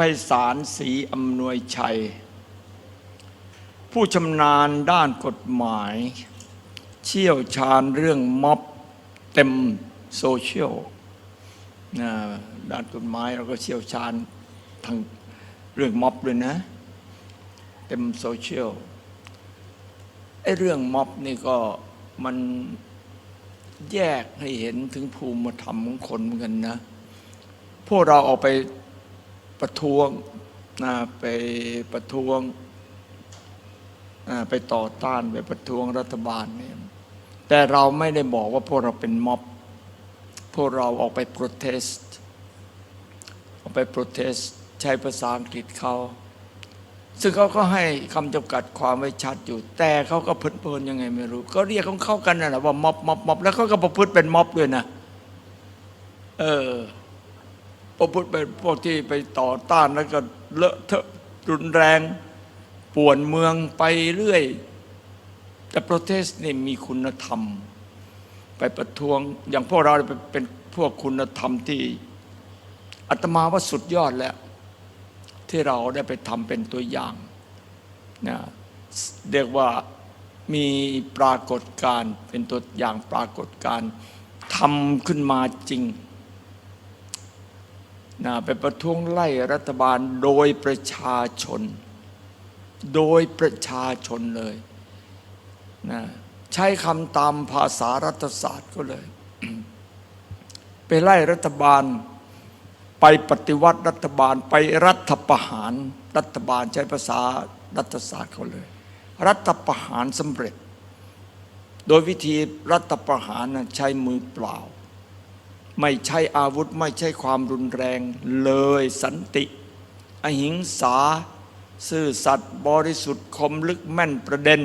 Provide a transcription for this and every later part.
ไพศาลศรีอำนวยชัย ผู้ชำนาญด้านกฎหมาย เชี่ยวชาญเรื่องม็อบเต็มโซเชียลด้านกฎหมายเราก็เชี่ยวชาญทางเรื่องม็อบเลยนะ เต็มโซเชียลไอ้เรื่องม็อบนี่ก็มันแยกให้เห็นถึงภูมิธรรมของคนเหมือนกันนะ พวกเราออกไป ประท้วงนะไปประท้วงอ่าไปต่อต้านไปประท้วงรัฐบาลเนี่ยแต่เราไม่ได้บอกว่าพวกเราเป็นม็อบ พวกเราออกไป protest ออกไป protest ใช้ภาษาอังกฤษเขาซึ่งเขาก็ให้คำจำกัดความไว้ชัดอยู่ แต่เขาก็เพลินๆยังไงไม่รู้ ก็เรียกของเขากันนะแหละว่าม็อบม็อบม็อบแล้วเขาก็ประพฤติเป็นม็อบด้วยนะ เออ ประพฤติเป็นพวกที่ไปต่อต้านแล้วก็เลอะเทอะรุนแรง ป่วนเมืองไปเรื่อย แต่โปรเทสต์นี่มีคุณธรรม ไปประท้วงอย่างพวกเราเป็นพวกคุณธรรมที่อาตมาว่าสุดยอดแล้ว ที่เราได้ไปทำเป็นตัวอย่างนะเรียกว่ามีปรากฏการเป็นตัวอย่างปรากฏการทำขึ้นมาจริง นะไปประท้วงไล่รัฐบาลโดยประชาชน โดยประชาชนเลยนะใช้คำตามภาษารัฐศาสตร์ก็เลย ไปไล่รัฐบาล ไปปฏิวัติรัฐบาล ไปรัฐประหาร รัฐบาลใช้ภาษารัฐศาสตร์เขาเลย รัฐประหารสำเร็จ โดยวิธีรัฐประหารใช้มือเปล่า ไม่ใช้อาวุธไม่ใช่ความรุนแรงเลยสันติ อหิงสา ซื่อสัตย์บริสุทธิ์คมลึกแม่นประเด็น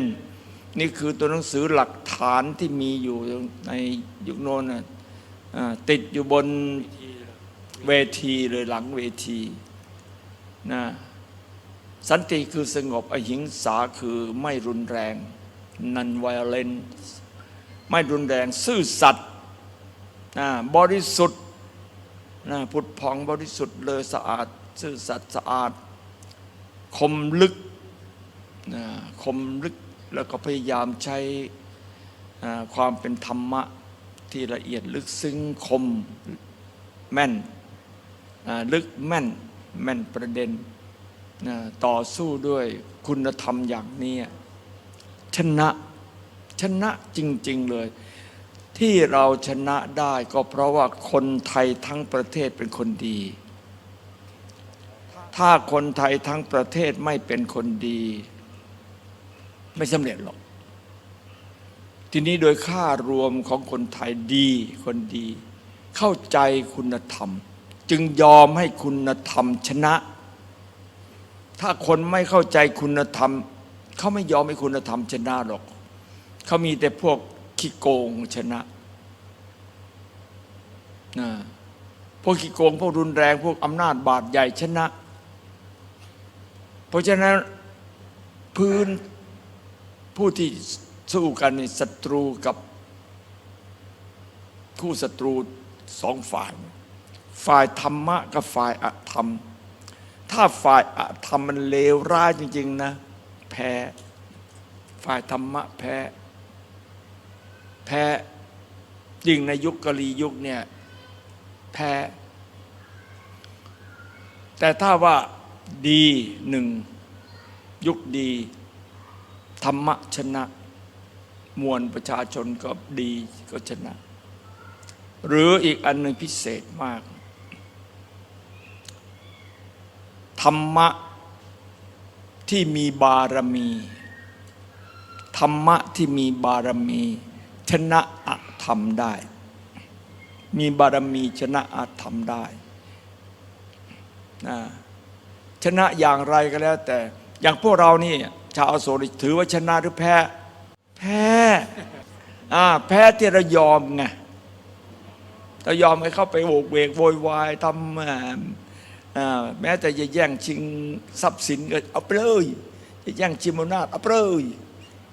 นี่คือตัวหนังสือหลักฐานที่มีอยู่ในยุคโน้นติดอยู่บนเวทีเลยหลังเวทีนะสันติคือสงบอหิงสาคือไม่รุนแรงนันไวเลนไม่รุนแรง ซื่อสัตย์ นะบริสุทธิ์นะพุทธพองบริสุทธิ์เลยสะอาดซื่อสัตย์สะอาด คมลึกนะคมลึกแล้วก็พยายามใช้ความเป็นธรรมะที่ละเอียดลึกซึ้งคมแม่นลึกแม่นแม่นประเด็นนะต่อสู้ด้วยคุณธรรมอย่างนี้ชนะชนะจริง ๆ เลย ที่เราชนะได้ก็เพราะว่าคนไทยทั้งประเทศเป็นคนดี ถ้าคนไทยทั้งประเทศไม่เป็นคนดี ไม่สำเร็จหรอก ทีนี้โดยค่ารวมของคนไทยดีคนดี เข้าใจคุณธรรม จึงยอมให้คุณธรรมชนะ ถ้าคนไม่เข้าใจคุณธรรม เขาไม่ยอมให้คุณธรรมชนะหรอก เขามีแต่พวก ขี้โกงชนะนะพวกขี้โกงพวกรุนแรงพวกอำนาจบาดใหญ่ชนะ เพราะฉะนั้นพื้นผู้ที่สู้กันในศัตรูกับคู่ศัตรูสองฝ่าย ฝ่ายธรรมะกับฝ่ายอธรรม ถ้าฝ่ายอธรรมมันเลวร้ายจริง ๆ นะ แพ้ ฝ่ายธรรมะแพ้ แพ้ยิ่งในยุคกะลียุคเนี่ยแพ้ แต่ถ้าว่าดีหนึ่งยุคดี ธรรมะชนะ มวลประชาชนก็ดีก็ชนะ หรืออีกอันหนึ่งพิเศษมาก ธรรมะที่มีบารมี ธรรมะที่มีบารมี ชนะอาธรรมได้ มีบารมีชนะอาธรรมได้นะชนะอย่างไรก็แล้ว แต่อย่างพวกเรานี่ ชาวอโศกถือว่าชนะหรือแพ้ แพ้อ่าแพ้ที่เรายอมไงเรายอมให้เข้าไปโวกเวกโวยวายทำอ่าแม้แต่จะแย่งชิงทรัพย์สินก็เอาไปเลยจะแย่งชิงอำนาจเอาไปเลย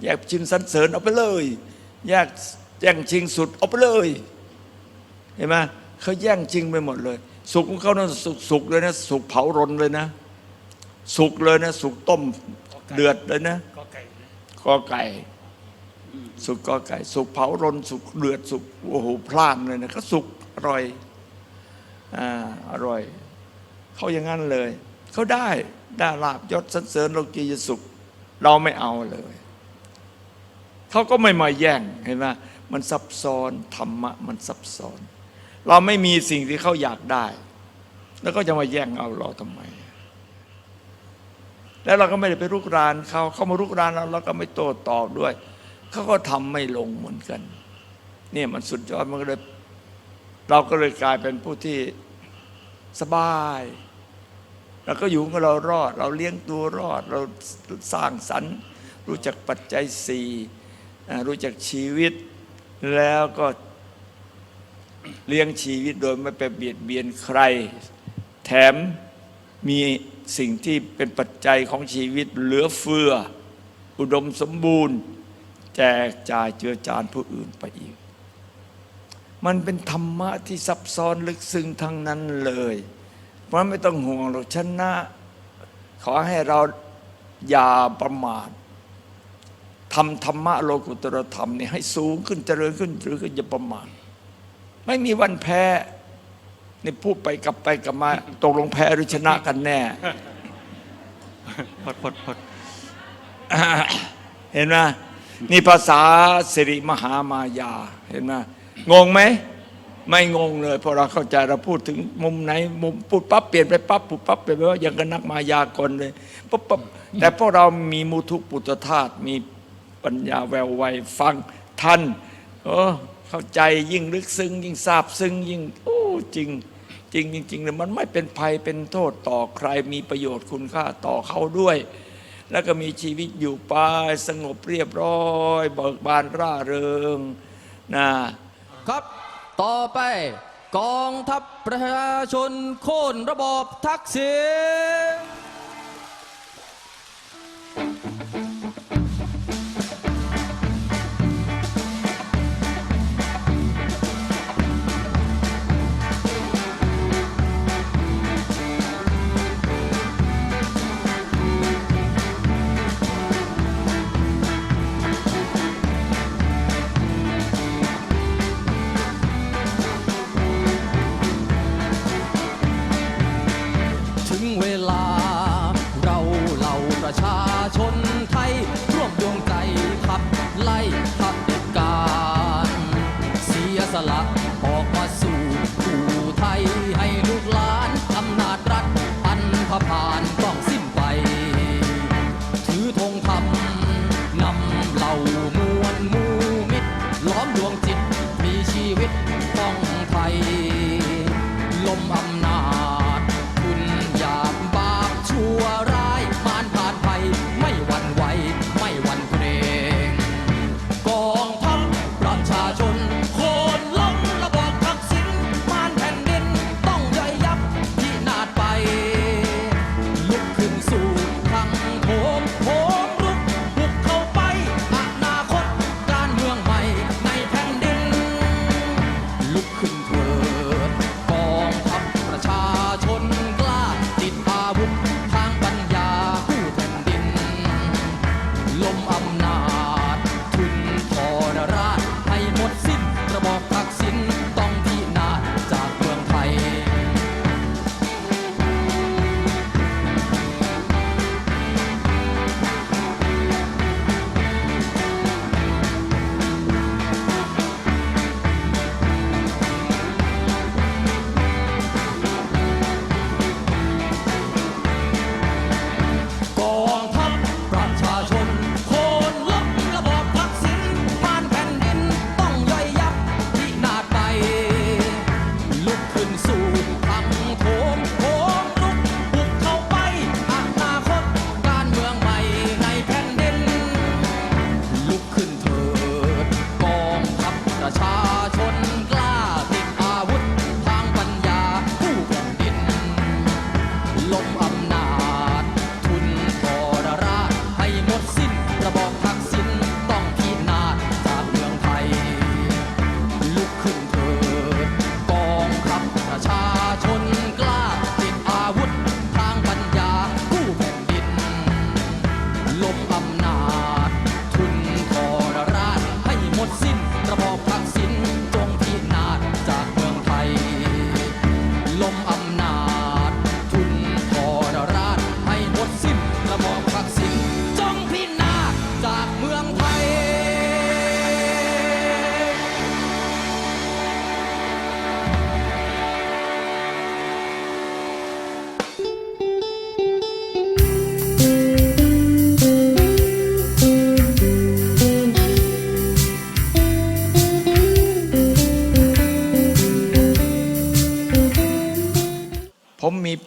แย่งชิงสรรเสริญเอาไปเลย แย่งแย่งชิงสุดเอาไปเลย เห็นไหมเขาแย่งชิงไปหมดเลย สุกของเขานะสุกสุกเลยนะ สุกเผารนเลยนะ สุกเลยนะ สุกต้มเดือดเลยนะก็ไก่กอไก่ สุกกอไก่ สุกเผารน สุกเดือดสุกโอ้โหพล่านเลยนะก็สุกอร่อยอ่าอร่อย เขาอย่างนั้นเลย เขาได้ได้ลาบยศสรรเสริญโลกียสุข เราไม่เอาเลย เขาก็ไม่มาแย่งเห็นไหมมันซับซ้อนธรรมะมันซับซ้อน เราไม่มีสิ่งที่เขาอยากได้ แล้วก็จะมาแย่งเอาเราทำไม แล้วเราก็ไม่ได้ไปรุกรานเขาเขามารุกรานเราเราก็ไม่โต้ตอบด้วยเขาก็ทำไม่ลงเหมือนกัน เนี่ยมันสุดยอดมันก็เลยเราก็เลยกลายเป็นผู้ที่สบายเราก็อยู่กับเรารอด เราเลี้ยงตัวรอด เราสร้างสรรค์ รู้จักปัจจัยสี่ รู้จักชีวิตแล้วก็เลี้ยงชีวิตโดยไม่ไปเบียดเบียนใคร แถมมีสิ่งที่เป็นปัจจัยของชีวิตเหลือเฟือ อุดมสมบูรณ์ แจกจ่ายเจือจานผู้อื่นไปอีก มันเป็นธรรมะที่ซับซ้อนลึกซึ้งทั้งนั้นเลย เพราะไม่ต้องห่วงหรอกชนะ ขอให้เราอย่าประมาท ทำธรรมะโลกุตรธรรมนี่ให้สูงขึ้นเจริญขึ้นหรือก็อย่าประมาทไม่มีวันแพ้นี่พูดไปกลับไปกลับมาตกลงแพ้หรือชนะกันแน่พดพดพดเห็นไหมนี่ภาษาสิริมหามายาเห็นไหมงงไหมไม่งงเลยเพราะเราเข้าใจเราพูดถึงมุมไหน มุมพูดปั๊บเปลี่ยนไปปั๊บพูดปั๊บเปลี่ยนไปว่าอย่างกับนักมายากลเลยปั๊บปั๊บแต่พวกเรามีมุทุปุตตธาตุมี ปัญญาแววไวฟังทันเออเข้าใจยิ่งลึกซึ้งยิ่งทราบซึ้งยิ่งโอ้จริง จริงจริงๆเลยมันไม่เป็นภัยเป็นโทษต่อใครมีประโยชน์คุณค่าต่อเขาด้วย แล้วก็มีชีวิตอยู่ไปสงบเรียบร้อย เบิกบานร่าเริงนะครับต่อไปกองทัพประชาชนโค่นระบอบทักษิณ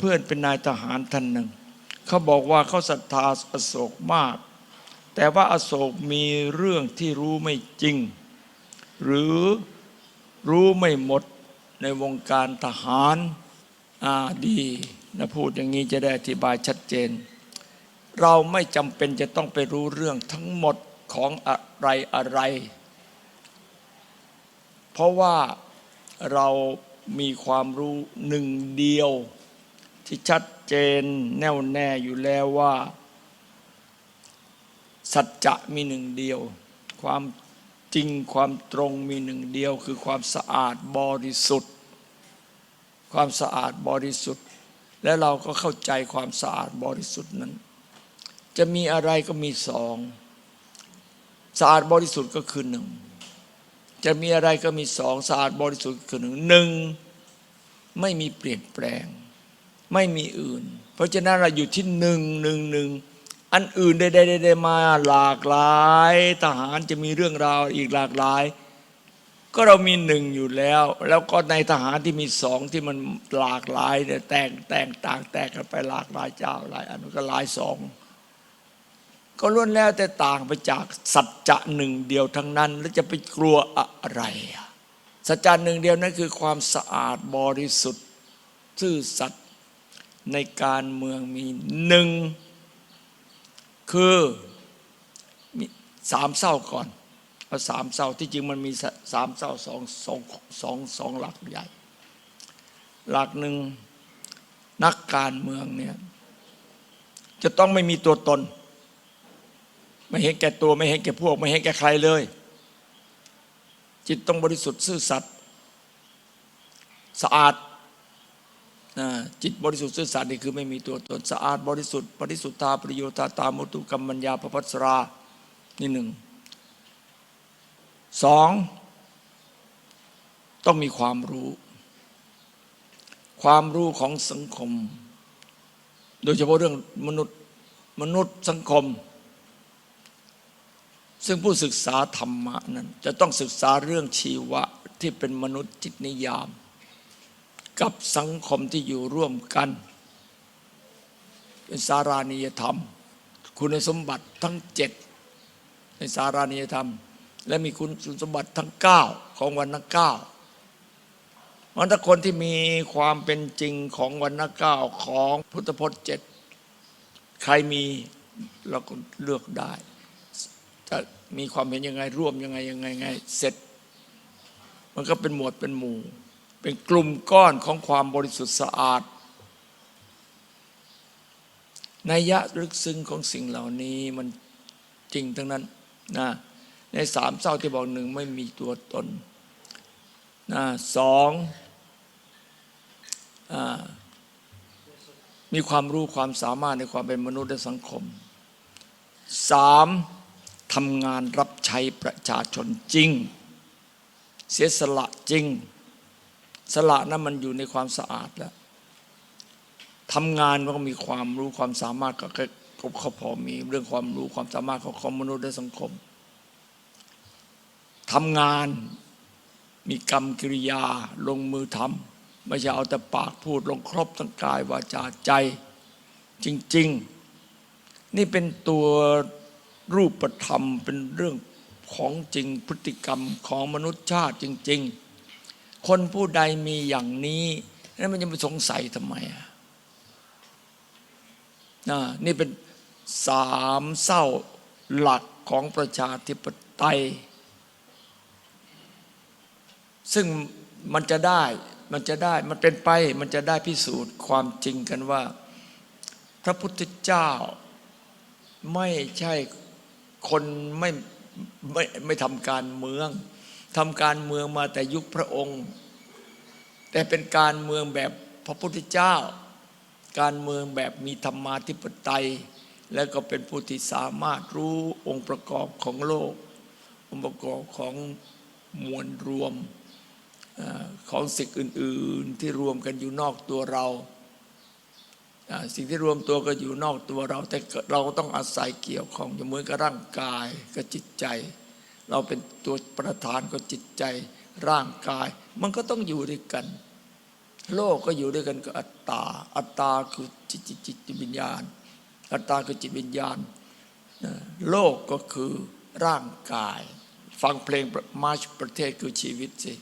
พื่อนเป็นนายทหารท่านหนึ่ง เขาบอกว่าเขาศรัทธาอโศกมาก แต่ว่าอโศกมีเรื่องที่รู้ไม่จริง หรือรู้ไม่หมดในวงการทหารอ่าดีนะพูดอย่างนี้จะได้อธิบายชัดเจน เราไม่จำเป็นจะต้องไปรู้เรื่องทั้งหมดของอะไรอะไร เพราะว่าเรามีความรู้หนึ่งเดียว ที่ชัดเจนแน่วแน่อยู่แล้วว่า สัจจะมีหนึ่งเดียว ความจริงความตรงมีหนึ่งเดียว คือความสะอาดบริสุทธิ์ ความสะอาดบริสุทธิ์ และเราก็เข้าใจความสะอาดบริสุทธิ์นั้น จะมีอะไรก็มีสองสะอาดบริสุทธิ์ก็คือหนึ่งจะมีอะไรก็มีสองสะอาดบริสุทธิ์คือหนึ่งหนึ่งไม่มีเปลี่ยนแปลง ไม่มีอื่น เพราะฉะนั้นเราอยู่ที่หนึ่งหนึ่งหนึ่งอันอื่นได้ได้ได้มาหลากหลาย ทหารจะมีเรื่องราวอีกหลากหลาย ก็เรามีหนึ่งอยู่แล้ว แล้วก็ในทหารที่มีสองที่มันหลากหลายเนี่ยแตกแตกต่างแตกกันไปหลากหลายเจ้าหลายอันก็หลายสองก็ล้วนแล้วแต่ต่างไปจากสัจจะหนึ่งเดียวทั้งนั้น แล้วจะไปกลัวอะไรอะสัจจะหนึ่งเดียวนั่นคือความสะอาดบริสุทธิ์ ซื่อสัตย์ ในการเมืองมีหนึ่งคือมีสามเศร้าก่อนเอาสามเศร้าที่จริงมันมีสสามเศร้าสองสองสองสองหลักใหญ่ หลักหนึ่งนักการเมืองเนี่ยจะต้องไม่มีตัวตน ไม่เห็นแก่ตัวไม่เห็นแก่พวก ไม่เห็นแก่ใครเลย จิตต้องบริสุทธิ์ซื่อสัตย์สะอาด นะจิตบริสุทธิ์ซื่อสัตย์นี่คือไม่มีตัวตนสะอาดบริสุทธิ์บริสุทธาประโยชน์ตามุตุกรรมัญญาปภัสรานี่หนึ่งสองต้องมีความรู้ ความรู้ของสังคม โดยเฉพาะเรื่องมนุษย์มนุษย์สังคม ซึ่งผู้ศึกษาธรรมะนั้น จะต้องศึกษาเรื่องชีวะที่เป็นมนุษย์จิตนิยาม กับสังคมที่อยู่ร่วมกัน เป็นสารานิยธรรม คุณสมบัติทั้งเจ็ดในสารานิยธรรม และมีคุณสมบัติทั้งเก้าของวันนักเก้ามันถ้าคนที่มีความเป็นจริงของวันนักเก้าของพุทธพจน์เจ็ดใครมีเราก็เลือกได้ จะมีความเห็นยังไงร่วมยังไงยังไงไงเสร็จ มันก็เป็นหมวดเป็นหมู่ เป็นกลุ่มก้อนของความบริสุทธิ์สะอาดนัยยะลึกซึ้งของสิ่งเหล่านี้มันจริงทั้งนั้นนะในสามเศร้าที่บอกหนึ่งไม่มีตัวตนนะสองอมีความรู้ความสามารถในความเป็นมนุษย์และสังคมสามทำงานรับใช้ประชาชนจริง เสียสละจริง สละนั้นมันอยู่ในความสะอาดแล้วทำงานมันก็มีความรู้ความสามารถก็ก็เขาพอมีเรื่องความรู้ความสามารถของของมนุษย์และสังคมทำงานมีกรรมกิริยาลงมือทำไม่ใช่เอาแต่ปากพูดลงครบทั้งกายวาจาใจ จริง ๆ นี่เป็นตัวรูปธรรมเป็นเรื่องของจริงพฤติกรรมของมนุษยชาติจริง ๆ คนผู้ใดมีอย่างนี้แล้วมันจะไปสงสัยทำไมอะนะนี่เป็นสามเศร้าหลักของประชาธิปไตย ซึ่งมันจะได้มันจะได้มันเป็นไปมันจะได้พิสูจน์ความจริงกันว่า พระพุทธเจ้าไม่ใช่คนไม่ไม่ไม่ทำการเมือง ทำการเมืองมาแต่ยุคพระองค์ แต่เป็นการเมืองแบบพระพุทธเจ้า การเมืองแบบมีธรรมาธิปไตย และก็เป็นผู้ที่สามารถรู้องค์ประกอบของโลก องค์ประกอบของมวลรวมอของสิ่งอื่น ๆ ที่รวมกันอยู่นอกตัวเรา สิ่งที่รวมตัวกันอยู่นอกตัวเรา แต่เราก็ต้องอาศัยเกี่ยวข้องอย่างเหมือนกับร่างกายกับจิตใจ เราเป็นตัวประธานก็จิตใจร่างกาย มันก็ต้องอยู่ด้วยกัน โลกก็อยู่ด้วยกันกับอัตตา อัตตาคือจิตจิตจิตจิตวิญญาณ อัตตาคือจิตวิญญาณ โลกก็คือร่างกาย ฟังเพลงมาชประเทศคือชีวิตสิ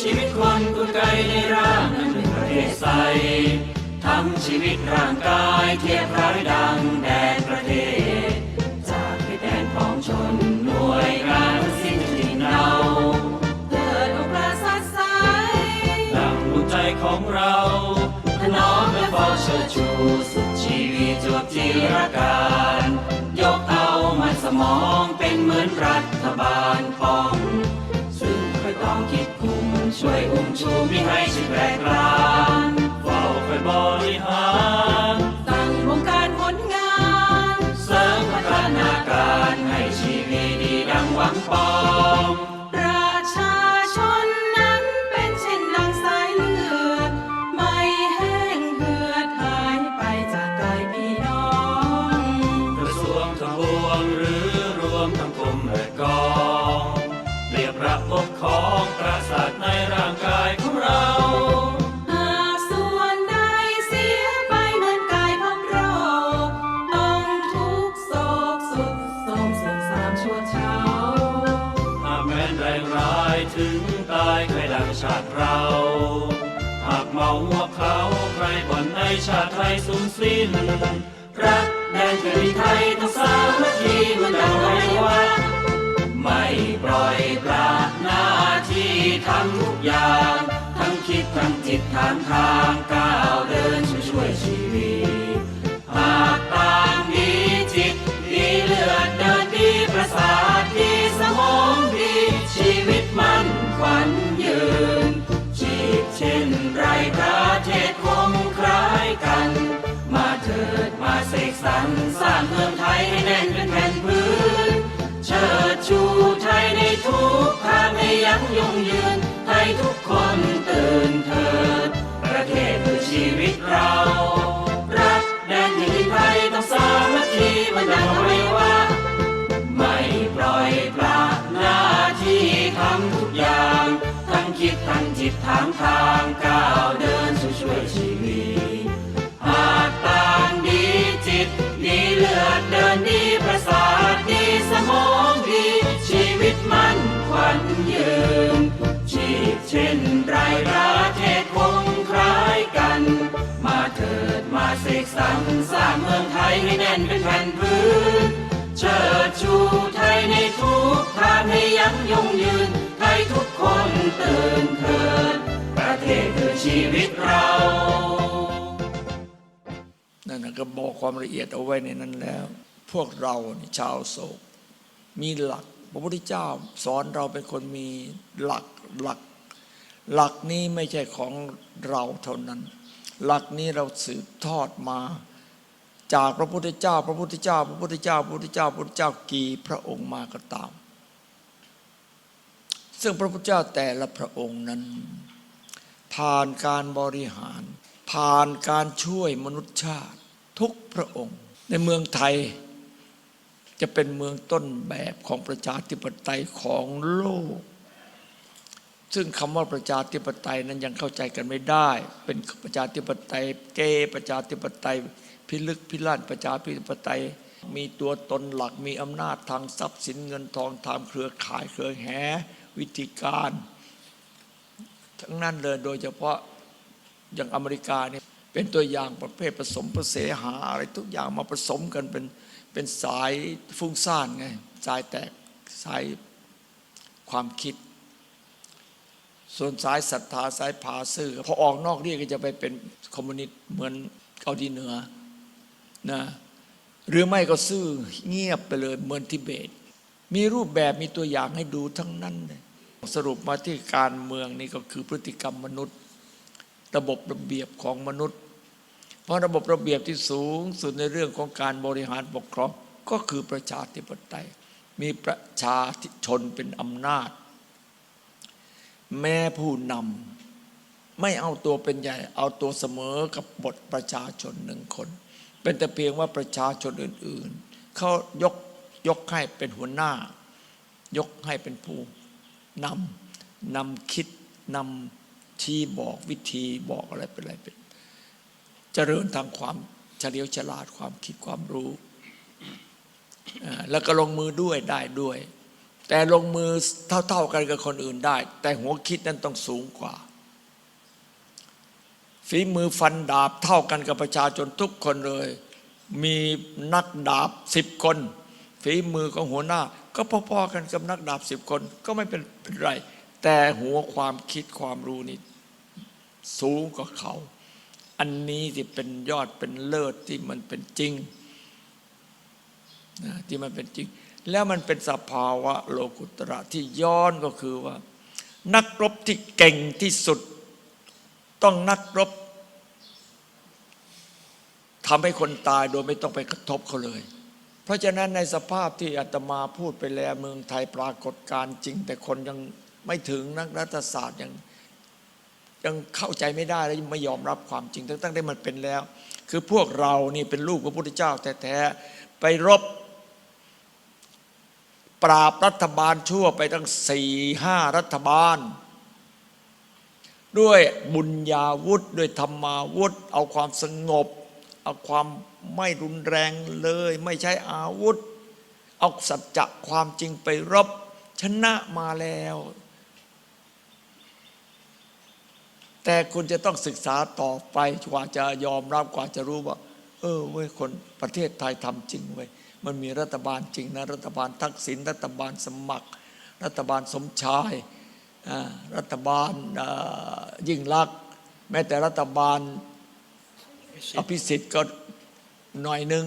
ชีวิตคนกุนไกในร่างนั้นเป็นประเทศใส ทั้งชีวิตร่างกายเทียบร้ายดังแดนประเทศ จากที่แดนของชนหน่วยงานสิ้นถิ่นเราเกิดโอกาสสดใสดังดวใจของเราถนอมและเฝ้าเชิดชูสุดชีวิตจวบจีรการ ยกเอามันสมองเป็นเหมือนรัฐบาลป้อง ซึ่งค่อยต้องคิดคุม ช่วยอุ้มชูมิให้ชีวิตแรกรานเฝ้าคอยบริหาร บ่อนในชาติไทยสูญสิ้น รักแดนแผ่นดินไทยต้องสามัคคีมันดังไว้ว่าไม่ปล่อยปละหน้าที่ทำทุกอย่าง ทั้งคิดทั้งจิตทางทางก้าวเดินช่วยช่วย ยังยงยืนให้ทุกคนตื่นเถิด ประเทศคือชีวิตเรา รักแดนแผ่นดินไทยต้องสามัคคีมันดังเอไว้ว่า ไม่ปล่อยปละหน้าที่ทำทุกอย่าง ทั้งคิดทั้งจิตทางทางก้าวเดินสู่ช่วยชี เช่นไรประเทศคงคล้ายกัน มาเถิดมาเสกสรรสร้างเมืองไทยให้แน่นเป็นแผ่นพื้นเชิดชูไทยในทุกทางให้ยั่งยงยืน ไทยทุกคนตื่นเถิด ประเทศคือชีวิตเรา นั่นนะก็บอกความละเอียดเอาไว้ในนั้นแล้ว พวกเรานี่ชาวโศก มีหลักพระพุทธเจ้าสอนเราเป็นคนมีหลักหลัก หลักนี้ไม่ใช่ของเราเท่านั้น หลักนี้เราสืบทอดมา จากพระพุทธเจ้า พระพุทธเจ้า พระพุทธเจ้า พระพุทธเจ้าพระพุทธเจ้ากี่พระองค์มาก็ตาม ซึ่งพระพุทธเจ้าแต่ละพระองค์นั้น ผ่านการบริหาร ผ่านการช่วยมนุษยชาติทุกพระองค์ ในเมืองไทยจะเป็นเมืองต้นแบบของประชาธิปไตยของโลก ซึ่งคำว่าประชาธิปไตยนั้นยังเข้าใจกันไม่ได้ เป็นประชาธิปไตยเกประชาธิปไตย พิลึกพิลั่นประชาธิปไตย มีตัวตนหลักมีอำนาจทางทรัพย์สินเงินทองทางเครือข่ายเครือแหวิธีการ ทั้งนั้นเลยโดยเฉพาะอย่างอเมริกาเนี่ยเป็นตัวอย่างประเภทผสมผสหาอะไรทุกอย่างมาผสมกันเป็นเป็นสายฟุ้งซ่านไงสายแตกสายความคิด ส่วนสายศรัทธาสายผาซื่อพอออกนอกเรียกก็จะไปเป็นคอมมิวนิสต์เหมือนเกาหลีเหนือนะหรือไม่ก็ซื่อเงียบไปเลยเหมือนทิเบต มีรูปแบบมีตัวอย่างให้ดูทั้งนั้นเลยสรุปมาที่การเมืองนี่ก็คือพฤติกรรมมนุษย์ ระบบระเบียบของมนุษย์ เพราะระบบระเบียบที่สูงสุดในเรื่องของการบริหารปกครองก็คือประชาธิปไตย มีประชาชนเป็นอำนาจ แม่ผู้นำไม่เอาตัวเป็นใหญ่ เอาตัวเสมอกับบทประชาชนหนึ่งคน เป็นแต่เพียงว่าประชาชนอื่น ๆ เขายกยกให้เป็นหัวหน้า ยกให้เป็นผู้นำนำคิดนำชี้บอกวิธีบอกอะไรเป็นอะไรเป็น เจริญทางความเฉลียวฉลาดความคิดความรู้ แล้วก็ลงมือด้วยได้ด้วย แต่ลงมือเท่า ๆกันกับคนอื่นได้ แต่หัวคิดนั้นต้องสูงกว่า ฝีมือฟันดาบเท่ากันกับประชาชนทุกคนเลย มีนักดาบสิบคน ฝีมือของหัวหน้า ก็พอๆกันกับนักดาบสิบคน ก็ไม่เป็นไร แต่หัวความคิดความรู้นี่สูงกว่าเขา อันนี้ที่เป็นยอดเป็นเลิศที่มันเป็นจริงที่มันเป็นจริง แล้วมันเป็นสภาวะโลกุตระที่ย้อนก็คือว่า นักรบที่เก่งที่สุด ต้องนักรบทำให้คนตายโดยไม่ต้องไปกระทบเขาเลย เพราะฉะนั้นในสภาพที่อาตมาพูดไปแล้วเมืองไทยปรากฏการจริง แต่คนยังไม่ถึงนักรัฐศาสตร์ยังยังเข้าใจไม่ได้และยังไม่ยอมรับความจริง ตั้งแตั้งได้มันเป็นแล้ว คือพวกเรานี่เป็นลูกพระพุทธเจ้าแท้ๆไปรบ ปราบรัฐบาลชั่วไปตั้งสี่ห้ารัฐบาล ด้วยบุญญาวุธด้วยธรรมาวุธ เอาความสงบ เอาความไม่รุนแรงเลย ไม่ใช้อาวุธ เอาสัจจะความจริงไปรบ ชนะมาแล้ว แต่คุณจะต้องศึกษาต่อไปกว่าจะยอมรับกว่าจะรู้ว่า เออเว้ยคนประเทศไทยทำจริงเว้ย มันมีรัฐบาลจริงนะรัฐบาลทักษิณรัฐบาลสมัคร รัฐบาลสมชายรัฐบาลยิ่งลักษณ์แม้แต่รัฐบาลอภิสิทธิ์ก็หน่อยนึง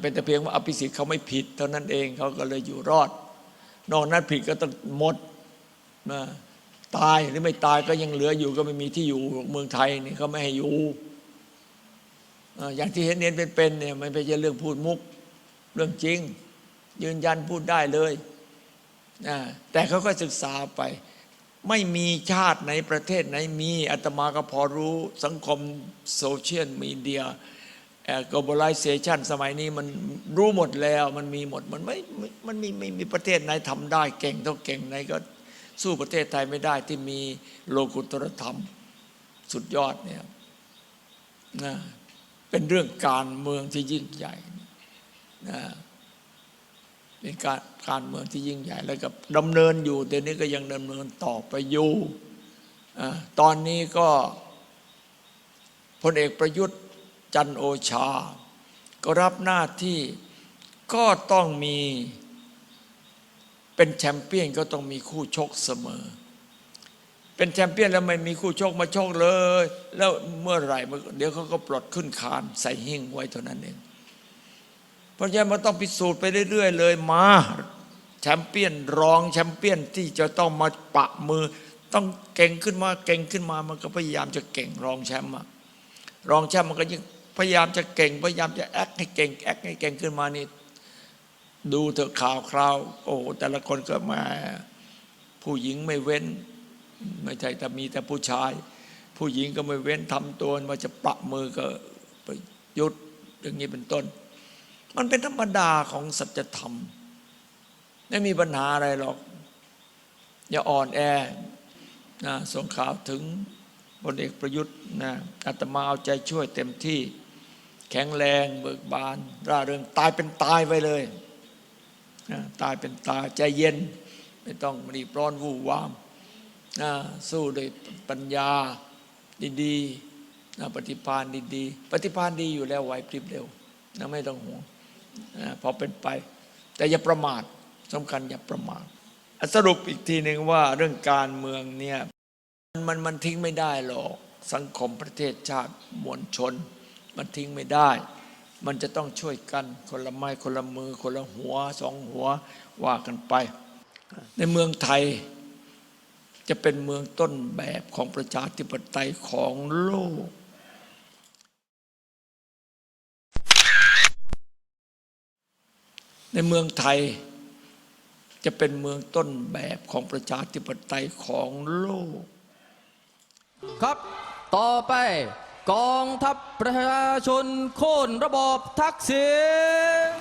เป็นแต่เพียงว่าอภิสิทธิ์เขาไม่ผิดเท่านั้นเองเขาก็เลยอยู่รอด นอกนั้นผิดก็ต้องหมดตายหรือไม่ตายก็ยังเหลืออยู่ก็ไม่มีที่อยู่เมืองไทยนี่เขาไม่ให้อยู่อย่างที่เห็นเน้นเป็นๆเนี่ยมันไม่ใช่เรื่องพูดมุก เรื่องจริง ยืนยันพูดได้เลยนะแต่เขาก็ศึกษาไป ไม่มีชาติไหนประเทศไหนมีอาตมาก็พอรู้สังคมโซเชียลมีเดีย globalization สมัยนี้มันรู้หมดแล้วมันมีหมด มันไม่ม่มันมีไม่มีประเทศไหนทำได้เก่งเท่าเก่งไหนก็สู้ประเทศไทยไม่ได้ที่มีโลกุตรธรรมสุดยอดเนี่ยนะเป็นเรื่องการเมืองที่ยิ่งใหญ่ นะเป็นการการเมืองที่ยิ่งใหญ่แล้วก็ดำเนินอยู่แต่นี้ก็ยังดำเนินต่อไปอยู่ตอนนี้ก็พลเอกประยุทธ์จันโอชา ก็รับหน้าที่ก็ต้องมีเป็นแชมเปี้ยนก็ต้องมีคู่ชกเสมอ เป็นแชมเปี้ยนแล้วไม่มีคู่ชกมาชกเลย แล้วเมื่อไหร่เดี๋ยวเขาก็ปลดขึ้นคานใส่หิ้งไว้เท่านั้นเอง ราะฉะนั้นมันต้องพิสูจน์ไปเรื่อย ๆ เลยมาแชมเปี้ยนรองแชมเปี้ยนที่จะต้องมาปะมือ ต้องเก่งขึ้นมาเก่งขึ้นมามันก็พยายามจะเก่งรองแชมป์รองแชมป์มันก็ยิ่งพยายามจะเก่ง พยายามจะแอคให้เก่งแอคให้เก่งขึ้นมานี่ดูเถอะข่าวคราว โอ้แต่ละคนก็มาผู้หญิงไม่เว้น ไม่ใช่แต่มีแต่ผู้ชาย ผู้หญิงก็ไม่เว้นทำตัวมาจะปะมือก็ไปยุดอย่างนี้เป็นต้น มันเป็นธรรมดาของสัจธรรม ไม่มีปัญหาอะไรหรอก อย่าอ่อนแอนะส่งข่าวถึงพลเอกประยุทธ์นะอาตมาเอาใจช่วยเต็มที่ แข็งแรงเบิกบาน ร่าเริงตายเป็นตายไว้เลยนะตายเป็นตายใจเย็น ไม่ต้องรีบร้อนวู่วามนะสู้ด้วยปัญญาดีๆนะปฏิภาณดีๆ ปฏิภาณดีอยู่แล้วไหวพริบเร็วนะไม่ต้องห่วง พอเป็นไป แต่อย่าประมาทสำคัญอย่าประมาทสรุปอีกทีหนึ่งว่าเรื่องการเมืองเนี่ยมันมันทิ้งไม่ได้หรอกสังคมประเทศชาติมวลชน มันทิ้งไม่ได้ มันจะต้องช่วยกันคนละไม้คนละมือคนละหัวสองหัวว่ากันไป ในเมืองไทยจะเป็นเมืองต้นแบบของประชาธิปไตยของโลก ในเมืองไทยจะเป็นเมืองต้นแบบของประชาธิปไตยของโลก ครับ ต่อไปกองทัพประชาชนโค่นระบอบทักษิณ